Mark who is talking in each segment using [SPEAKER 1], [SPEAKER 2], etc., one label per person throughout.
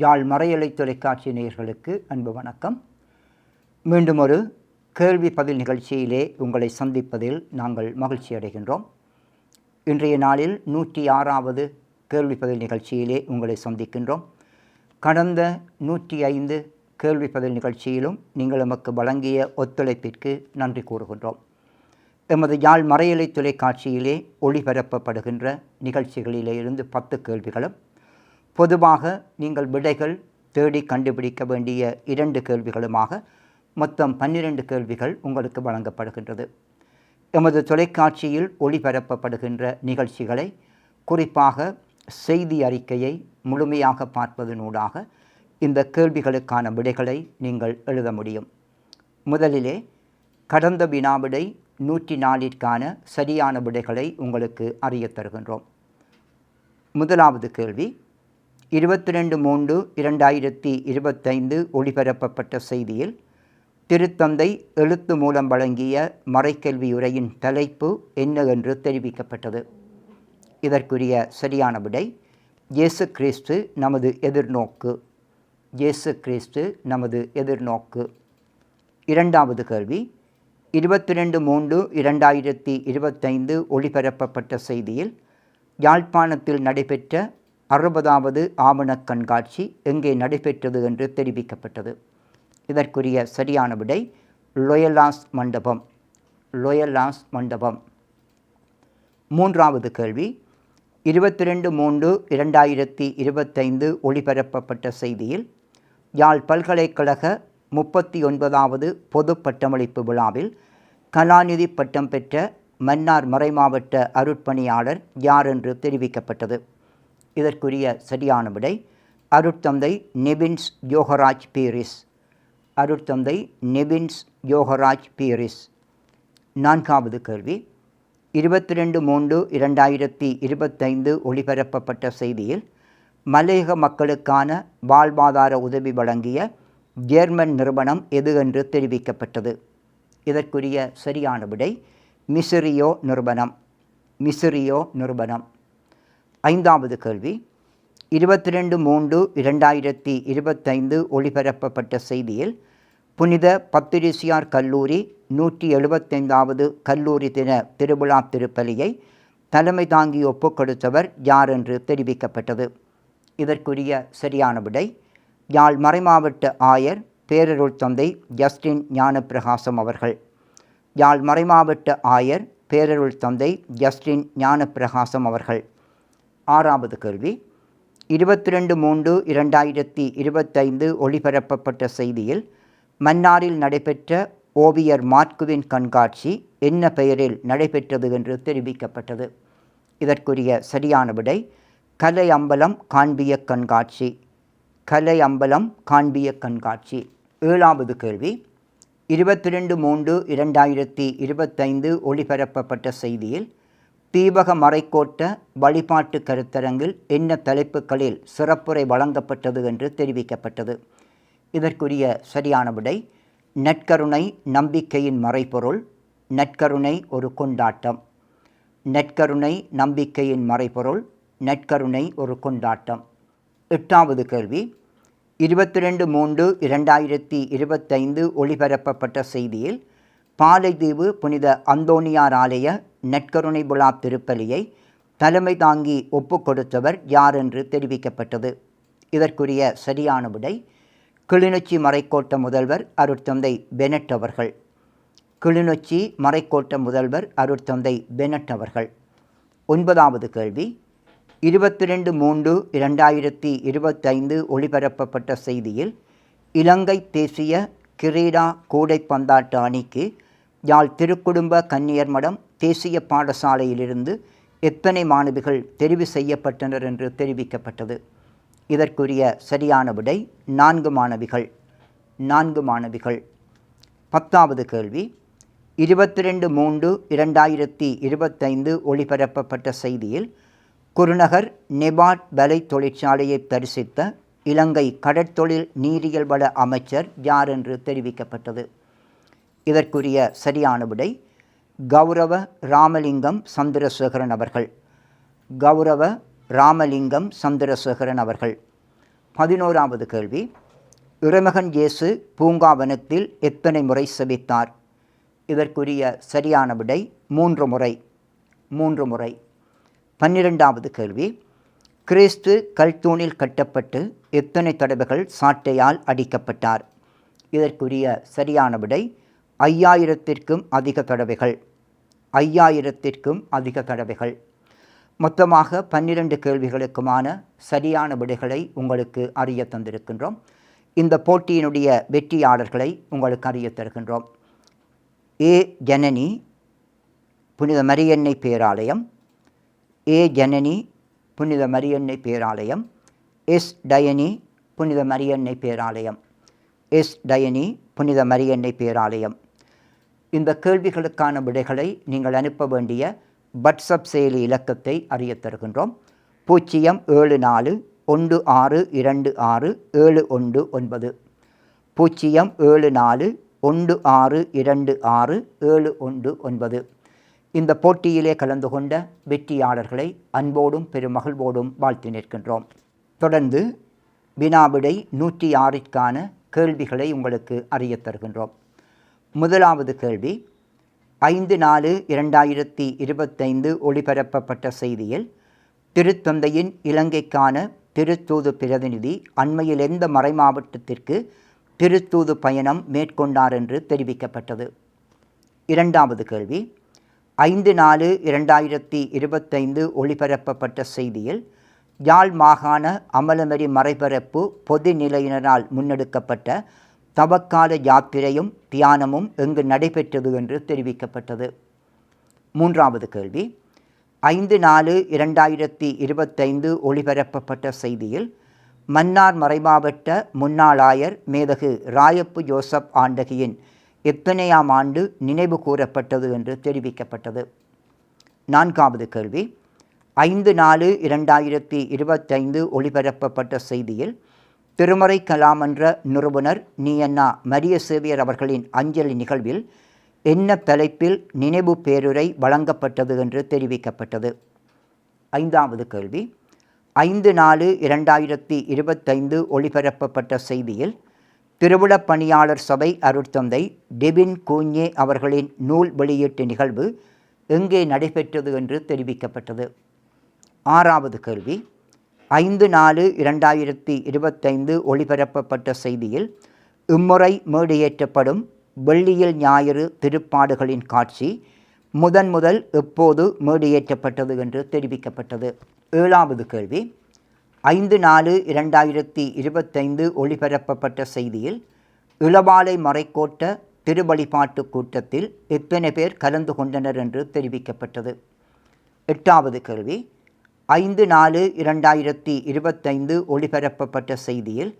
[SPEAKER 1] யாழ் மறையலை தொலைக்காட்சி நேயர்களுக்கு அன்பு வணக்கம். மீண்டும் ஒரு கேள்வி பதில் நிகழ்ச்சியிலே உங்களை சந்திப்பதில் நாங்கள் மகிழ்ச்சி அடைகின்றோம். இன்றைய நாளில் நூற்றி ஆறாவது கேள்வி பதில் நிகழ்ச்சியிலே உங்களை சந்திக்கின்றோம். கடந்த நூற்றி ஐந்து கேள்வி பதில் நிகழ்ச்சியிலும் நீங்கள் எமக்கு வழங்கிய ஒத்துழைப்பிற்கு நன்றி கூறுகின்றோம். எமது யாழ் மறையலை தொலைக்காட்சியிலே ஒளிபரப்பப்படுகின்ற நிகழ்ச்சிகளிலே இருந்து பத்து கேள்விகளும் பொதுவாக நீங்கள் விடைகள் தேடி கண்டுபிடிக்க வேண்டிய இரண்டு கேள்விகளுமாக மொத்தம் பன்னிரண்டு கேள்விகள் உங்களுக்கு வழங்கப்படுகின்றது. எமது தொலைக்காட்சியில் ஒளிபரப்பப்படுகின்ற நிகழ்ச்சிகளை குறிப்பாக செய்தி அறிக்கையை முழுமையாக பார்ப்பதனூடாக இந்த கேள்விகளுக்கான விடைகளை நீங்கள் எழுத முடியும். முதலிலே கடந்த வினாவிடை நூற்றி நாலிற்கான சரியான விடைகளை உங்களுக்கு அறியத் தருகின்றோம். முதலாவது கேள்வி இருபத்தி ரெண்டு மூன்று இரண்டாயிரத்தி இருபத்தைந்து ஒளிபரப்பப்பட்ட செய்தியில் திருத்தந்தை எழுத்து மூலம் வழங்கிய மறைக்கல்வியுரையின் தலைப்பு என்ன என்று தெரிவிக்கப்பட்டது. இதற்குரிய சரியான விடை இயேசு கிறிஸ்து நமது எதிர்நோக்கு. இயேசு கிறிஸ்து நமது எதிர்நோக்கு. இரண்டாவது கேள்வி இருபத்தி ரெண்டு மூன்று இரண்டாயிரத்தி இருபத்தைந்து ஒளிபரப்பப்பட்ட செய்தியில் யாழ்ப்பாணத்தில் நடைபெற்ற அறுபதாவது ஆவணக் கண்காட்சி எங்கே நடைபெற்றது என்று தெரிவிக்கப்பட்டது. இதற்குரிய சரியான விடை லொயலாஸ் மண்டபம். லொயலாஸ் மண்டபம். மூன்றாவது கேள்வி. இருபத்தி ரெண்டு மூன்று இரண்டாயிரத்தி இருபத்தைந்து ஒளிபரப்பப்பட்ட செய்தியில் யாழ் பல்கலைக்கழக முப்பத்தி ஒன்பதாவது பொது பட்டமளிப்பு விழாவில் கலாநிதி பட்டம் பெற்ற மன்னார் மறைமாவட்ட அருட்பணியாளர் யார் என்று தெரிவிக்கப்பட்டது. இதற்குரிய சரியான விடை அருட்தந்தை நெபின்ஸ் யோகராஜ் பீரிஸ். அருட்தந்தை நெபின்ஸ் யோகராஜ் பீரிஸ். நான்காவது கேள்வி. இருபத்தி ரெண்டு மூன்று இரண்டாயிரத்தி இருபத்தைந்து ஒளிபரப்பப்பட்ட செய்தியில் மலையக மக்களுக்கான வாழ்வாதார உதவி வழங்கிய ஜேர்மன் நிறுவனம் எது என்று தெரிவிக்கப்பட்டது. இதற்குரிய சரியான விடை மிசிரியோ நிறுவனம். மிசிரியோ நிறுவனம். ஐந்தாவது கேள்வி. இருபத்தி ரெண்டு மூன்று இரண்டாயிரத்தி இருபத்தைந்து ஒளிபரப்பப்பட்ட செய்தியில் புனித பத்திரிசியார் கல்லூரி நூற்றி எழுபத்தைந்தாவது கல்லூரி தின திருவிழா திருப்பலியை தலைமை தாங்கி ஒப்புக் கொடுத்தவர் யார் என்று தெரிவிக்கப்பட்டது. இதற்குரிய சரியான விடை யாழ் மறைமாவட்ட ஆயர் பேரருள் தந்தை ஜஸ்டின் ஞானப்பிரகாசம் அவர்கள். யாழ் மறைமாவட்ட ஆயர் பேரருள் தந்தை ஜஸ்டின் ஞானப்பிரகாசம் அவர்கள். ஆறாவது கேள்வி இருபத்தி ரெண்டு மூன்று இரண்டாயிரத்தி இருபத்தைந்து ஒளிபரப்பப்பட்ட செய்தியில் மன்னாரில் நடைபெற்ற ஓவியர் மார்க்குவின் கண்காட்சி என்ன பெயரில் நடைபெற்றது என்று தெரிவிக்கப்பட்டது. இதற்குரிய சரியான விடை கலை அம்பலம் காண்பிய கண்காட்சி. கலை அம்பலம் காண்பிய கண்காட்சி. ஏழாவது கேள்வி இருபத்தி ரெண்டு மூன்று இரண்டாயிரத்தி இருபத்தைந்து ஒளிபரப்பப்பட்ட செய்தியில் தீபக மறைக்கோட்ட வழிபாட்டு கருத்தரங்கில் என்ன தலைப்புகளில் சிறப்புரை வழங்கப்பட்டது என்று தெரிவிக்கப்பட்டது. இதற்குரிய சரியான விடை நற்கருணை நம்பிக்கையின் மறைபொருள் நற்கருணை ஒரு கொண்டாட்டம். நற்கருணை நம்பிக்கையின் மறைபொருள் நற்கருணை ஒரு கொண்டாட்டம். எட்டாவது கேள்வி இருபத்தி ரெண்டு மூன்று இரண்டாயிரத்தி இருபத்தைந்து ஒளிபரப்பப்பட்ட செய்தியில் பாலைதீவு புனித அந்தோனியார் ஆலய நெற்கருணை விழா திருப்பலியை தலைமை தாங்கி ஒப்புக்கொடுத்தவர் யார் என்று தெரிவிக்கப்பட்டது? இதற்குரிய சரியான விடை கிளிநொச்சி மறைக்கோட்ட முதல்வர் அருட்தந்தை பெனட் அவர்கள். கிளிநொச்சி மறைக்கோட்ட முதல்வர் அருட்தந்தை பெனட் அவர்கள். ஒன்பதாவது கேள்வி இருபத்தி ரெண்டு மூன்று இரண்டாயிரத்தி இருபத்தைந்து ஒளிபரப்பப்பட்ட செய்தியில் இலங்கை தேசிய கிரீடா கூடைப்பந்தாட்ட அணிக்கு யாழ் திருக்குடும்ப கன்னியர் மடம் தேசிய பாடசாலையிலிருந்து எத்தனை மாணவிகள் தெரிவு செய்யப்பட்டனர் என்று தெரிவிக்கப்பட்டது. இதற்குரிய சரியான விடை நான்கு மாணவிகள். நான்கு மாணவிகள். பத்தாவது கேள்வி. இருபத்தி ரெண்டு மூன்று இரண்டாயிரத்தி இருபத்தைந்து ஒளிபரப்பப்பட்ட செய்தியில் குருநகர் நெபாட் வலை தொழிற்சாலையை தரிசித்த இலங்கை கடற்தொழில் நீரியல் வள அமைச்சர் யார் என்று தெரிவிக்கப்பட்டது. இதற்குரிய சரியான விடை கௌரவ ராமலிங்கம் சந்திரசேகரன் அவர்கள். கௌரவ ராமலிங்கம் சந்திரசேகரன் அவர்கள். பதினோராவது கேள்வி. இறைமகன் இயேசு பூங்காவனத்தில் எத்தனை முறை செபித்தார்? இதற்குரிய சரியான விடை மூன்று முறை. மூன்று முறை. பன்னிரெண்டாவது கேள்வி. கிறிஸ்து கல்தூணில் கட்டப்பட்டு எத்தனை தடவைகள் சாட்டையால் அடிக்கப்பட்டார்? இதற்குரிய சரியான விடை ஐயாயிரத்திற்கும் அதிக தடவைகள் ஐயாயிரத்திற்கும் அதிக தடவைகள் மொத்தமாக பன்னிரண்டு கேள்விகளுக்குமான சரியான விடைகளை உங்களுக்கு அறிய தந்திருக்கின்றோம். இந்த போட்டியினுடைய வெற்றியாளர்களை உங்களுக்கு அறிய தருகின்றோம். ஏ. ஜனனி புனித மரியன்னை பேராலயம். ஏ. ஜனனி புனித மரியன்னை பேராலயம். எஸ். டயனி புனித மரியன்னை பேராலயம். எஸ். டயனி புனித மரியன்னை பேராலயம். இந்த கேள்விகளுக்கான விடைகளை நீங்கள் அனுப்ப வேண்டிய வாட்ஸ்அப் செயலி இலக்கத்தை அறிய தருகின்றோம். பூஜ்ஜியம் ஏழு நாலு ஒன்று ஆறு இரண்டு ஆறு ஏழு ஒன்று ஒன்பது. பூஜ்ஜியம் ஏழு நாலு ஒன்று ஆறு இரண்டு ஆறு ஏழு ஒன்று ஒன்பது. இந்த போட்டியிலே கலந்து கொண்ட வெற்றியாளர்களை அன்போடும் பெருமகிழ்வோடும் வாழ்த்து நிற்கின்றோம். தொடர்ந்து வினாவிடை நூற்றி ஆறிற்கான கேள்விகளை உங்களுக்கு அறிய தருகின்றோம். முதலாவது கேள்வி. ஐந்து நாலு இரண்டாயிரத்தி இருபத்தைந்து ஒளிபரப்பப்பட்ட செய்தியில் திருத்தந்தையின் இலங்கைக்கான திருத்தூது பிரதிநிதி அண்மையில் எந்த மறைமாவட்டத்திற்கு திருத்தூது பயணம் மேற்கொண்டார் என்று தெரிவிக்கப்பட்டது? இரண்டாவது கேள்வி. ஐந்து நாலு இரண்டாயிரத்தி இருபத்தைந்து ஒளிபரப்பப்பட்ட செய்தியில் யாழ் மாகாண அமலமரி மறைபரப்பு பொது நிலையினரால் முன்னெடுக்கப்பட்ட தவக்கால யாத்திரையும் தியானமும் எங்கு நடைபெற்றது என்று தெரிவிக்கப்பட்டது. மூன்றாவது கேள்வி. ஐந்து நாலு இரண்டாயிரத்தி இருபத்தைந்து ஒளிபரப்பப்பட்ட செய்தியில் மன்னார் மறைமாவட்ட முன்னாள் ஆயர் மேதகு ராயப்பு ஜோசப் ஆண்டகியின் எத்தனையாம் ஆண்டு நினைவு கூறப்பட்டது என்று தெரிவிக்கப்பட்டது. நான்காவது கேள்வி. ஐந்து நாலு இரண்டாயிரத்தி இருபத்தைந்து ஒளிபரப்பப்பட்ட செய்தியில் திருமறை கலாமன்ற நிறுவனர் நீயண்ணா மரிய சேவியர் அவர்களின் அஞ்சலி நிகழ்வில் என்ன தலைப்பில் நினைவு பேருரை வழங்கப்பட்டது என்று தெரிவிக்கப்பட்டது? ஐந்தாவது கேள்வி. ஐந்து நாலு இரண்டாயிரத்தி இருபத்தைந்து ஒளிபரப்பப்பட்ட செய்தியில் திருவிழப் பணியாளர் சபை அருட்தந்தை டெபின் கூஞ்சே அவர்களின் நூல் வெளியீட்டு நிகழ்வு எங்கே நடைபெற்றது என்று தெரிவிக்கப்பட்டது? ஆறாவது கேள்வி. ஐந்து நாலு இரண்டாயிரத்தி இருபத்தைந்து ஒளிபரப்பப்பட்ட செய்தியில் இம்முறை மேடையேற்றப்படும் வெள்ளியில் ஞாயிறு திருப்பாடுகளின் காட்சி முதன் முதல் எப்போது மேடையேற்றப்பட்டது என்று தெரிவிக்கப்பட்டது. ஏழாவது கேள்வி. ஐந்து நாலு இரண்டாயிரத்தி இருபத்தைந்து ஒளிபரப்பப்பட்ட செய்தியில் இளவாலை மறைக்கோட்ட திருவழிபாட்டு கூட்டத்தில் எத்தனை பேர் கலந்து கொண்டனர் என்று தெரிவிக்கப்பட்டது. எட்டாவது கேள்வி. ஐந்து நாலு இரண்டாயிரத்தி இருபத்தைந்து ஒளிபரப்பப்பட்ட செய்தியில்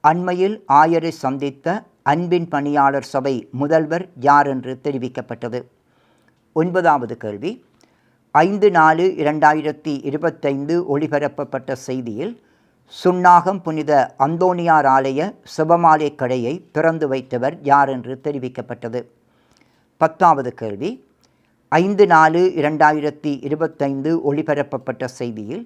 [SPEAKER 1] அண்மையில் ஆயரை சந்தித்த அன்பின் பணியாளர் சபை முதல்வர் யார் என்று தெரிவிக்கப்பட்டது? ஒன்பதாவது கேள்வி. ஐந்து நாலு இரண்டாயிரத்தி இருபத்தைந்து ஒளிபரப்பப்பட்ட செய்தியில் சுன்னாகம் புனித அந்தோனியார் ஆலய சிவமாலை கடையை திறந்து வைத்தவர் யார் என்று தெரிவிக்கப்பட்டது? பத்தாவது கேள்வி. ஐந்து நாலு இரண்டாயிரத்தி இருபத்தைந்து ஒளிபரப்பப்பட்ட செய்தியில்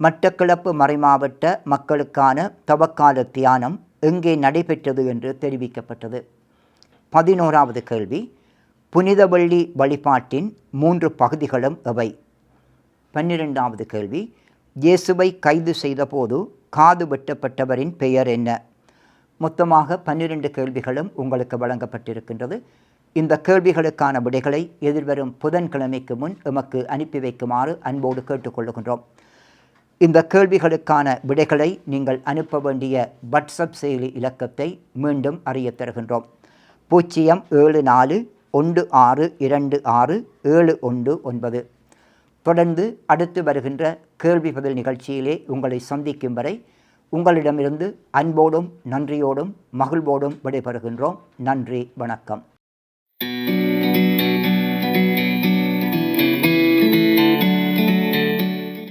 [SPEAKER 1] மட்டக்களப்பு மறைமாவட்ட மக்களுக்கான தவக்கால தியானம் எங்கே நடைபெற்றது என்று தெரிவிக்கப்பட்டது. பதினோராவது கேள்வி புனிதவள்ளி வழிபாட்டின் மூன்று பகுதிகளும் எவை? பன்னிரெண்டாவது கேள்வி இயேசுவை கைது செய்தபோது காது வெட்டப்பட்டவரின் பெயர் என்ன? மொத்தமாக பன்னிரண்டு கேள்விகளும் உங்களுக்கு வழங்கப்பட்டிருக்கின்றது. இந்த கேள்விகளுக்கான விடைகளை எதிர்வரும் புதன்கிழமைக்கு முன் எமக்கு அனுப்பி வைக்குமாறு அன்போடு கேட்டுக்கொள்ளுகின்றோம் இந்த கேள்விகளுக்கான விடைகளை நீங்கள் அனுப்ப வேண்டிய வாட்ஸ்அப் செயலி இலக்கத்தை மீண்டும் அறிய தருகின்றோம். பூஜ்ஜியம் ஏழு நாலு ஒன்று ஆறு இரண்டு ஆறு ஏழு ஒன்று ஒன்பது. தொடர்ந்து அடுத்து வருகின்ற கேள்வி பதில் நிகழ்ச்சியிலே உங்களை சந்திக்கும் வரை உங்களிடமிருந்து அன்போடும் நன்றியோடும் மகிழ்வோடும் விடைபெறுகின்றோம். நன்றி வணக்கம்.